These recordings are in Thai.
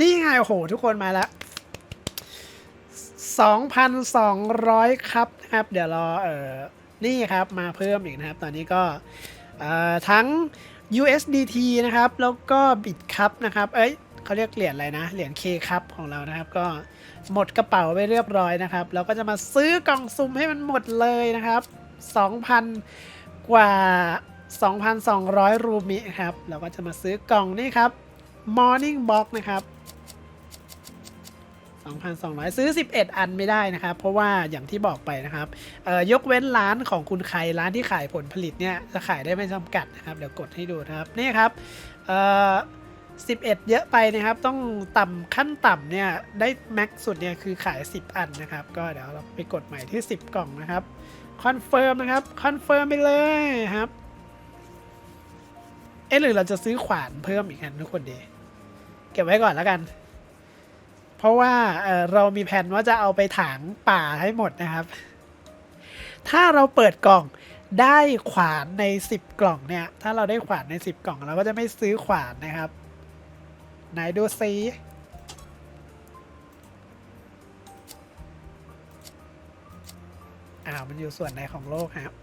นี่ไงโอ้โห ทุกคนมาแล้ว 2,200 ครับนะครับ เดี๋ยวรอเออนี่ครับมาเพิ่มอีกนะครับ ตอนนี้ก็เอ่อทั้ง USDT นะครับ แล้วก็บิตครับนะครับ เอ้ยเขาเรียกเหรียญอะไรนะ เหรียญ K ครับของเรานะครับ ก็หมดกระเป๋าไปเรียบร้อยนะครับ เราก็จะมาซื้อกล่องซุ่มให้มันหมดเลยนะครับ 2,000 กว่า 2,200 รูมิครับ เราก็จะมาซื้อกล่องนี่ครับ Morning Box นะครับ 2,200 ซื้อ 11 อันไม่ได้นะครับ เพราะว่าอย่างที่บอกไปนะครับยกเว้นร้านของคุณใครร้านที่ขายผลผลิตเนี่ยจะขายได้ไม่จำกัดนะครับ เดี๋ยวกดให้ดูนะครับ นี่ครับเอ่อ11 เยอะไปนะครับ ต้องต่ำขั้นต่ำเนี่ยได้แม็กสุดเนี่ยคือขาย 10 อันนะครับ ก็เดี๋ยวเราไปกดใหม่ที่ 10 กล่องนะครับ คอนเฟิร์มนะครับ คอนเฟิร์มไปเลยครับ เอ๊ะหรือเราจะซื้อขวานเพิ่มอีกอันทุกคนดี เก็บไว้ก่อนแล้วกัน ราะว่าเรามีแผนว่าจะเอาไปถางป่าให้หมดนะครับ ถ้าเราเปิดกล่องได้ขวานใน 10 กล่องเนี่ย ถ้าเราได้ขวานใน 10 กล่องเราก็จะไม่ซื้อขวานนะครับ ไหนดูซิอ้าวมันอยู่ส่วนไหนของโลกครับ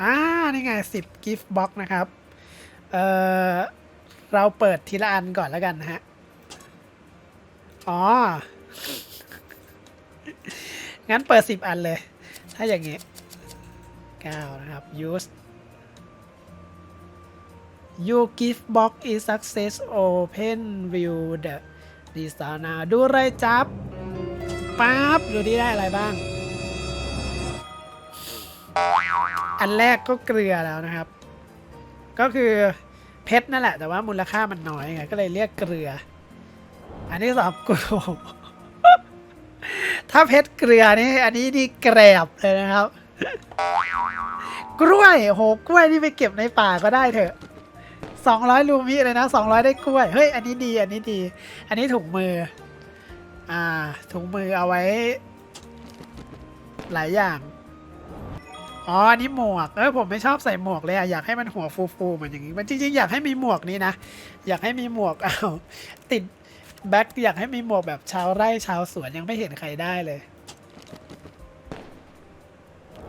อ่า นี่ไง 10 gift box นะครับ เอ่อ เราเปิดทีละอันก่อนแล้วกันนะฮะ อ๋อ งั้นเปิด10อันเลย ถ้าอย่างงี้9นะครับ use you give box is success open view the design now ดูเลยจับปั๊บดูที่ได้อะไรบ้าง อันแรกก็เกลือแล้วนะครับ ก็คือเพชรนั่นแหละ แต่ว่ามูลค่ามันน้อยไง ก็เลยเรียกเกลือ อันที่สองกู ถ้าเพชรเกลือนี่ อันนี้นี่แกรบเลยนะครับ กล้วยโหกล้วยนี่ไปเก็บในป่าก็ได้เถอะสองร้อยลูมิเลยนะสองร้อยได้กล้วย เฮ้ย อันนี้ดี อันนี้ดี อันนี้ถุงมือ อ่า ถุงมือเอาไว้ หลายอย่าง อ๋อ อันนี้หมวก เออผมไม่ชอบใส่หมวกเลยอะอยากให้มันหัวฟูๆเหมือนอย่างนี้ มันจริงๆ อยากให้มีหมวกนี้นะ อยากให้มีหมวก เอา ติด แบ็คอยากให้มีหมวกแบบชาวไร่ชาวสวนยังไม่เห็นใครได้เลย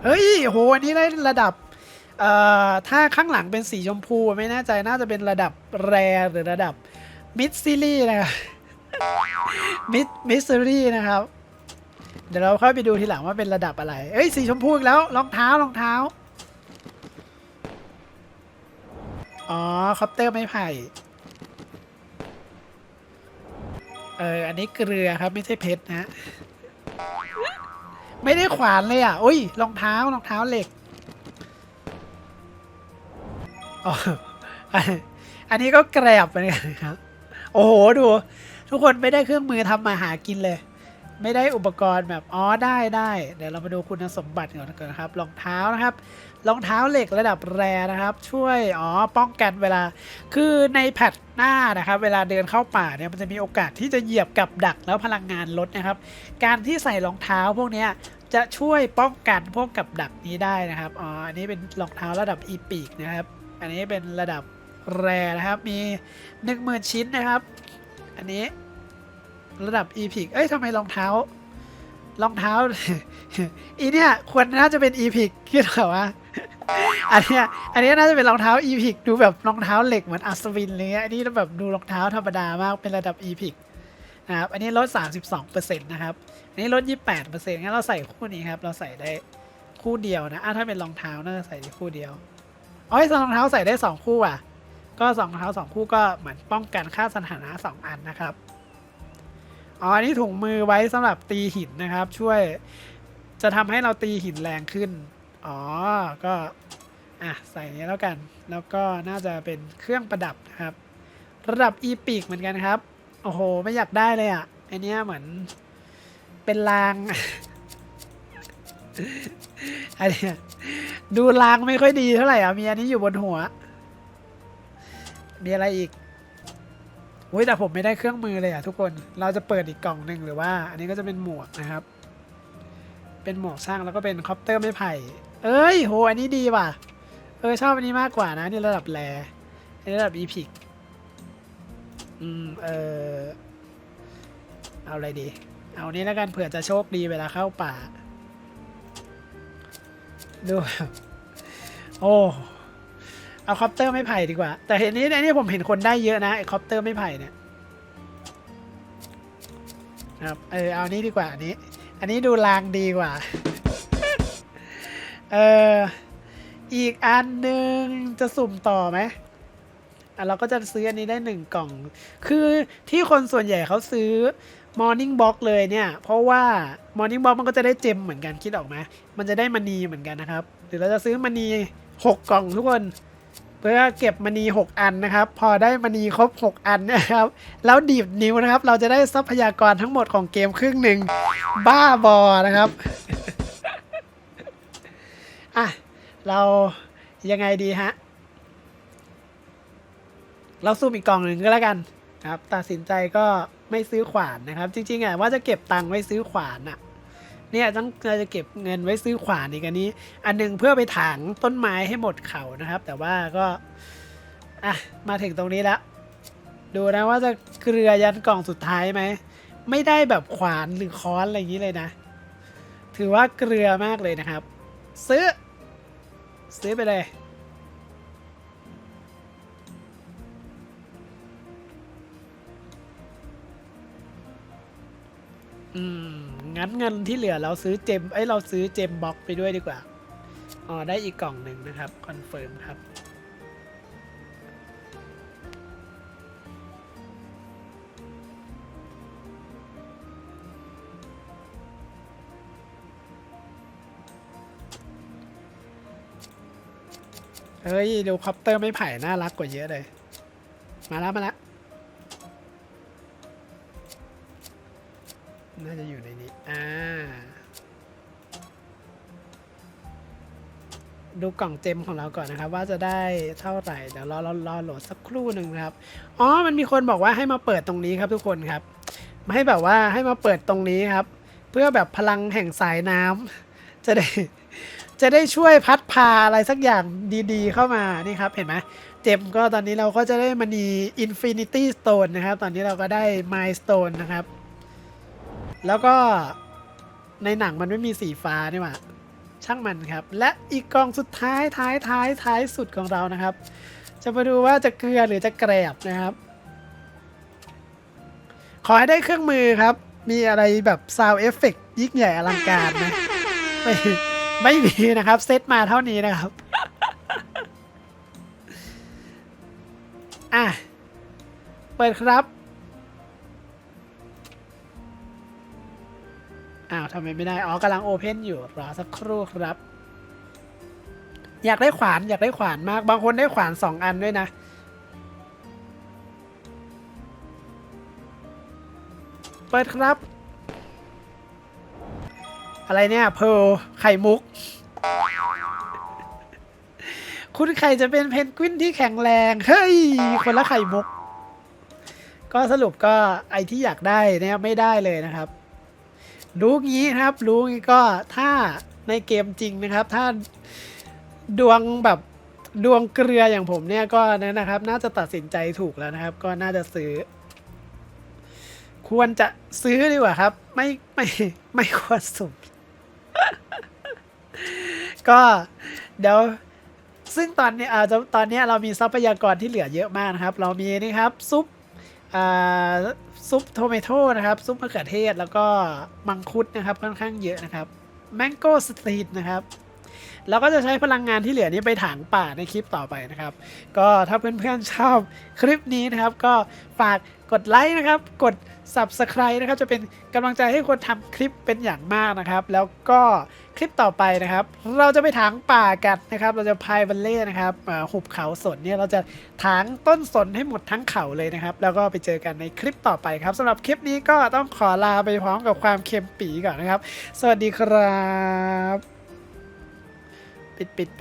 เฮ้ยโหอันนี้ได้ระดับ เอ่อ ถ้าข้างหลังเป็นสีชมพูไม่แน่ใจน่าจะเป็นระดับแรหรือระดับมิดซิลี่นะครับมิดมิสซิลี่นะครับ เดี๋ยวเราค่อยไปดูทีหลังว่าเป็นระดับอะไร เอ้ยสีชมพูอีกแล้วรองเท้ารองเท้า อ๋อคอปเตอร์ไม้ไผ่ เออ อันนี้เกลือครับไม่ใช่เพชรนะ ไม่ได้ขวานเลยอะอุ้ยรองเท้ารองเท้าเหล็กอ๋ออันนี้ก็แกรบเหมือนกันครับ โอ้โห ดู ทุกคนไม่ได้เครื่องมือทำมาหากินเลย ไม่ได้อุปกรณ์แบบอ๋อได้ได้เดี๋ยวเรามาดูคุณสมบัติก่อนนะครับรองเท้านะครับรองเท้าเหล็กระดับแรนะครับ ช่วยอ๋อป้องกันเวลา คือในแพทหน้านะครับ เวลาเดินเข้าป่าเนี่ยมันจะมีโอกาสที่จะเหยียบกับดักแล้วพลังงานลดนะครับ การที่ใส่รองเท้าพวกนี้จะช่วยป้องกันพวกกับดักนี้ได้นะครับอ๋ออันนี้เป็นรองเท้าระดับอีปีกนะครับ อันนี้เป็นระดับแรนะครับมีหนึ่งหมื่นชิ้นนะครับ อันนี้ ระดับอีพิกเอ้ยทำไมรองเท้ารองเท้า อีเนี่ยควรน่าจะเป็นอีพิกคิดเหรอวะอันเนี้ยอันเนี้ยน่าจะเป็นรองเท้าอีพิกดูแบบรองเท้าเหล็กเหมือนอัศวินเลยอันนี้แบบดูรองเท้าธรรมดามากเป็นระดับอีพิกนะครับอันนี้ลด 32%นะครับอันนี้ลด 28%งั้นเราใส่คู่นี้ครับ เราใส่ได้คู่เดียวนะอะถ้าเป็นรองเท้าน่าจะใส่ได้คู่เดียวอ๋อรองเท้าใส่ได้สองคู่อะ ก็สองรองเท้าสองคู่ก็เหมือนป้องกันค่าสถานะสองอันนะครับ อ๋ออันนี้ถุงมือไว้สำหรับตีหินนะครับ ช่วยจะทำให้เราตีหินแรงขึ้น อ๋อ ก็อะใส่นี้แล้วกัน แล้วก็น่าจะเป็นเครื่องประดับนะครับ ระดับอีปีกเหมือนกันครับ โอ้โห ไม่อยากได้เลยอะอันเนี้ยเหมือนเป็นรางอันเนี้ยดูรางไม่ค่อยดีเท่าไหร่อะมีอันนี้อยู่บนหัว มีอะไรอีก อุ้ยแต่ผมไม่ได้เครื่องมือเลยอะทุกคน เราจะเปิดอีกกล่องหนึ่งหรือว่า อันนี้ก็จะเป็นหมวกนะครับ เป็นหมวกสร้างแล้วก็เป็นคอปเตอร์ไม้ไผ่ เอ้ยโหอันนี้ดีว่ะ เออชอบอันนี้มากกว่านะนี่ระดับแรนนี้ระดับอีพิกอืมเออเอาอะไรดี เอานี้แล้วกันเผื่อจะโชคดีเวลาเข้าป่า ดู โอ้ เอาคอปเตอร์ไม่ไผ่ดีกว่า แต่เห็นนี้อันนี้ผมเห็นคนได้เยอะนะไอ้คอปเตอร์ไม่ไผ่เนี่ยครับเออเอานี้ดีกว่าอันนี้ อันนี้ดูลางดีกว่า เอออีกอันหนึ่งจะสุ่มต่อไหมอะเราก็จะซื้ออันนี้ได้หนึ่งกล่อง คือที่คนส่วนใหญ่เขาซื้อ Morning Box เลยเนี่ย เพราะว่า Morning Box มันก็จะได้เจมเหมือนกันคิดออกไหมมันจะได้มณีเหมือนกันนะครับ หรือเราจะซื้อมณีหกกล่องทุกคน เพื่อเก็บมณีหกอันนะครับ พอได้มณีครบหกอันนะครับ แล้วดีดนิ้วนะครับ เราจะได้ทรัพยากรทั้งหมดของเกมครึ่งหนึ่งบ้าบอนะครับอะเรายังไงดีฮะ เราซูมอีกกล่องหนึ่งก็แล้วกันครับ ตัดสินใจก็ไม่ซื้อขวานนะครับ จริงๆอะว่าจะเก็บตังค์ไว้ซื้อขวานอะ เนี่ยต้องเราจะเก็บเงินไว้ซื้อขวานอีกอันนี้ อันหนึงเพื่อไปถางต้นไม้ให้หมดเขานะครับ แต่ว่าก็อะมาถึงตรงนี้แล้วดูนะว่าจะเกลือยันกล่องสุดท้ายไหมไม่ได้แบบขวานหรือค้อนอะไรอย่างนี้เลยนะ ถือว่าเกลือมากเลยนะครับ ซื้อ ซื้อไปเลย งั้นเงินที่เหลือเราซื้อเจมไอเราซื้อเจมบ็อกไปด้วยดีกว่าอ๋อได้อีกกล่องหนึ่งนะครับคอนเฟิร์มครับเฮ้ยดูคอปเตอร์ไม่ไผ่น่ารักกว่าเยอะเลย มาแล้วมาแล้ว น่าจะอยู่ในนี้ อ่า ดูกล่องเจมของเราก่อนนะครับ ว่าจะได้เท่าไหร่ เดี๋ยวรอรอรอโหลดสักครู่หนึ่งครับ อ๋อ มันมีคนบอกว่าให้มาเปิดตรงนี้ครับทุกคนครับ มาให้แบบว่าให้มาเปิดตรงนี้ครับ เพื่อแบบพลังแห่งสายน้ำจะได้จะได้ช่วยพัดพาอะไรสักอย่างดีๆ เข้ามานี่ครับ เห็นไหมเจมก็ตอนนี้เราก็จะได้มณี Infinity Stone นะครับ ตอนนี้เราก็ได้ Milestone นะครับ แล้วก็ในหนังมันไม่มีสีฟ้านี่หว่าช่างมันครับ และอีกกองสุดท้ายท้ายท้ายท้ายสุดของเรานะครับ จะมาดูว่าจะเกลือหรือจะแกรบนะครับ ขอให้ได้เครื่องมือครับ มีอะไรแบบ Sound Effect ยิ่งใหญ่อลังการนะไม่ไม่มีนะครับเซตมาเท่านี้นะครับอะเปิดครับาวทำไมไม่ได้ อ๋อกำลังโอเพนอยู่ รอสักครู่ครับ อยากได้ขวานอยากได้ขวานมาก บางคนได้ขวานสองอันด้วยนะ เปิดครับ อะไรเนี่ย เพลไข่มุก คุณไข่จะเป็นเพนกวินที่แข็งแรง เฮ้ย คนละไข่มุก ก็สรุปก็ไอที่อยากได้เนี่ยไม่ได้เลยนะครับ รู้งี้นะครับ รู้งี้ก็ถ้าในเกมจริงนะครับ ถ้าดวงแบบดวงเกลืออย่างผมเนี่ยก็นั่นนะครับ น่าจะตัดสินใจถูกแล้วนะครับ ก็น่าจะซื้อ ควรจะซื้อดีกว่าครับ ไม่ไม่ไม่ควรสุ่มก็เดี๋ยวซึ่งตอนนี้อาจจะตอนนี้เรามีทรัพยากรที่เหลือเยอะมากนะครับ เรามีนี่ครับซุป ซุปโทเมโต้นะครับ ซุปมะเขือเทศแล้วก็มังคุดนะครับ ค่อนข้างเยอะนะครับแมงโก้สตรีทนะครับเราก็จะใช้พลังงานที่เหลือนี้ไปถางป่าในคลิปต่อไปนะครับ ก็ถ้าเพื่อนๆชอบคลิปนี้นะครับ ก็ฝากกดไลค์นะครับ กด Subscribe นะครับ จะเป็นกำลังใจให้คนทำคลิปเป็นอย่างมากนะครับ แล้วก็คลิปต่อไปนะครับ เราจะไปถางป่ากันนะครับ เราจะพายบัลเล่นะครับหุบเขาสนเนี่ยเราจะถางต้นสนให้หมดทั้งเขาเลยนะครับ แล้วก็ไปเจอกันในคลิปต่อไปครับสำหรับคลิปนี้ก็ต้องขอลาไปพร้อมกับความเค็มปีก่อนนะครับ สวัสดีครับ ปิดปิดปิด